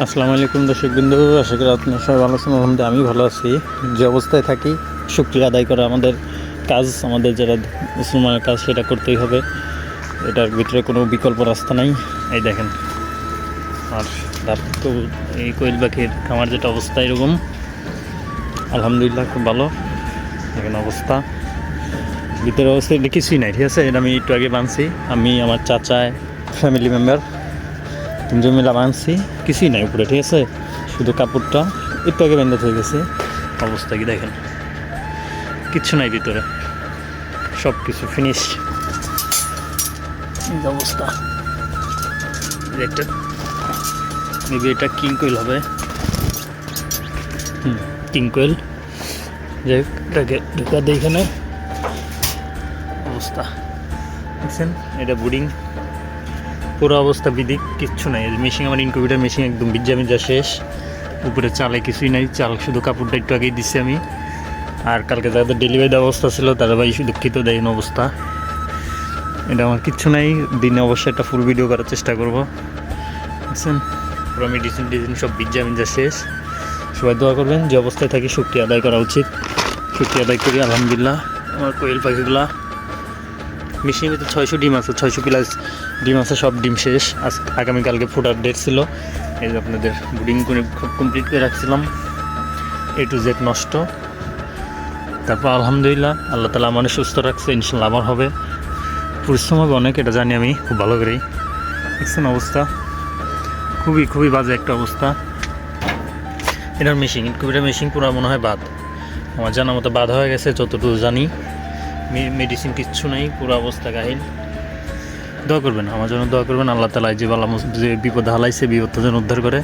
আসসালামু আলাইকুম দর্শক বিন্দু আশা করি আপনার সবাই ভালো আছেন, আলহামদুলিল্লাহ আমি ভালো আছি। যে অবস্থায় থাকি শুক্রিয়া আদায় করা আমাদের কাজ, আমাদের যারা মুসলমানের কাজ, সেটা করতেই হবে। এটার ভিতরে কোনো বিকল্প রাস্তা নাই। এই দেখেন, আর তো এই কোয়েল পাখির খামার যেটা অবস্থা এরকম। আলহামদুলিল্লাহ, খুব ভালো। দেখেন অবস্থা। ভিতরে অবস্থা এটা কিছুই নাই, ঠিক আছে? এটা আমি একটু আগে বানছি। আমি, আমার চাচায় ফ্যামিলি মেম্বার তিনজন মিলে বানছি কিছুই নাই উপরে, ঠিক আছে? শুধু কাপড়টা একটু আগে বেঁধে হয়ে গেছে। অবস্থা কি দেখেন? কিচ্ছু নাই ভিতরে। সব কিছু ফিনিশ অবস্থা। মেবি এটা কিং কোয়েল হবে। হুম কিং কোয়েল যাই হোক, এটাকে ঢুকা দেয় এখানে। অবস্থা। দেখছেন? এটা বুডিং পুরো অবস্থা বিদিক, কিচ্ছু নাই। মেশিন আমার ইনকিউবেটার মেশিন একদম বিজ্জা মিজ্জা শেষ। উপরে চালে কিছুই নাই, চাল শুধু কাপড়টা একটু আগেই দিচ্ছি আমি। আর কালকে যাদের ডেলিভারি দেওয়ার অবস্থা ছিল, তারা ভাই দুঃখিত, দেয়ন অবস্থা। এটা আমার কিচ্ছু নাই, দিনে অবশ্যই একটা ফুল ভিডিও করার চেষ্টা করব। বুঝছেন পুরো মেডিসিন টিডিসিন সব বিজ্জা মিজ্জা শেষ। সবাই দোয়া করবেন, যে অবস্থায় থাকি শুক্রিয়া আদায় করা উচিত। শুক্রিয়া আদায় করি, আলহামদুলিল্লাহ। আমার কোয়েল পাখিগুলা মেশিনের ভিতরে ছয়শো ডিম আছে, ছয়শো প্লাস ডিম আছে, সব ডিম শেষ। আজ আগামীকালকে ফোটার ডেট ছিল। এই যে আপনাদের বুডিং করে খুব কমপ্লিট করে রাখছিলাম। এ টু জেড নষ্ট। তারপর আলহামদুলিল্লাহ, আল্লাহ তালা আমার সুস্থ রাখছে ইনশাল্লাহ আমার হবে। পরিশ্রম হবে অনেক, এটা জানি আমি, খুব ভালো করেই। দেখছেন অবস্থা? খুবই খুবই বাজে একটা অবস্থা। এটার মেশিন ইনকিউবেটার মেশিন পুরো মনে হয় বাদ। আমার জানা মতো বাদ হয়ে গেছে, যতটুকু জানি। মেডিসিন কিচ্ছু নাই, পুরো অবস্থা গাহিল দোয়া করবেন, আমার জন্য দোয়া করবেন। আল্লাহ তালা যে বালা মুস- যে বিপদ হালাইছে, বিপদটা যেন উদ্ধার করে।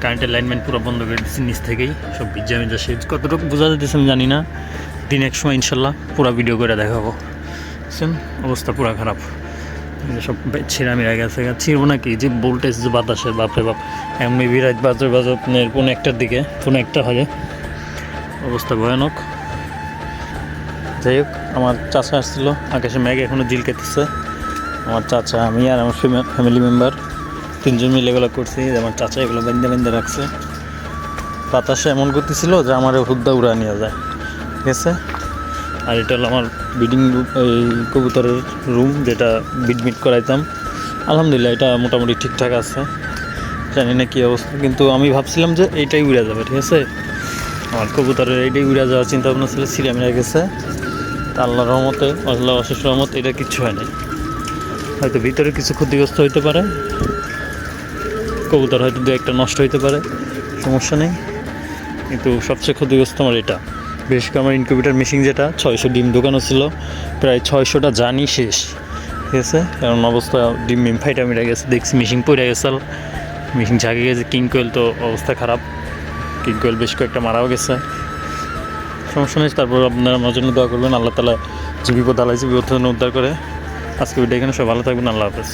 কারেন্টের লাইনম্যান পুরো বন্ধ করে দিচ্ছে নিচ থেকেই। সব ভিজা মিজা সে কতটুকু বোঝা যেতেছে আমি জানি না। দিন এক সময় ইনশাল্লাহ পুরো ভিডিও করে দেখাবো। বুঝছেন অবস্থা পুরো খারাপ। সব ছিঁড়া মিরা গেছে। ছিঁড়বো নাকি? যে ভোল্টেজ যে বাতাসের বাপরে বাপ। এখন মেবি রাত বাজার বাজার পনেরো একটার দিকে পনেরো একটা হবে অবস্থা ভয়ানক। যাই হোক। আমার চাচা আসছিল, আকাশে মেঘ এখনও জিল কেটেছে আমার চাচা, আমি আর আমার ফ্যামিলি মেম্বার তিনজন মিলে এগুলো করছি আমার চাচা এগুলো বেঁধে বেঁধে রাখছে। বাতাসে এমন করতেছিল যে আমার হুদ্দা উড়া নিয়ে যায়। ঠিক আছে? আর এটা হলো আমার বিডিং এই কবুতরের রুম যেটা বিডমিট করাইতাম। আলহামদুলিল্লাহ, এটা মোটামুটি ঠিকঠাক আছে। জানি না কী অবস্থা, কিন্তু আমি ভাবছিলাম যে এইটাই উড়ে যাবে, ঠিক আছে? আমার কবুতরের এইটাই উড়ে যাওয়ার চিন্তা ভাবনা ছিল সিরিয়াম হয়ে গেছে। আল্লাহ রহমতে আল্লাহ অশেষ রহমত এটা কিচ্ছু হয় নাই। হয়তো ভিতরে কিছু ক্ষতিগ্রস্ত হইতে পারে, কবুতর হয়তো দু একটা নষ্ট হইতে পারে, সমস্যা নেই। কিন্তু সবচেয়ে ক্ষতিগ্রস্ত আমার এটা। বিশেষ করে আমার ইনকিউবেটার মেশিন যেটা, ছয়শো ডিম ঢোকানো ছিল, প্রায় ছয়শোটা জানি শেষ। ঠিক আছে? কারণ অবস্থা, ডিম মিম ফাইটা মিটা গেছে, দেখছি মেশিন পড়ে গেছে মেশিন ঝাঁকে গেছে কিং কোয়েল তো অবস্থা খারাপ। কিং কোয়েল বেশ কয়েকটা মারাও গেছে। সমস্যা নেই, তারপর আপনারা আমার জন্য দোয়া করবেন। আল্লাহ তালা যে বিপদ থেকে উদ্ধার করে। আজকে ভিডিও এখানে সব ভালো থাকবেন, আল্লাহ হাফেজ।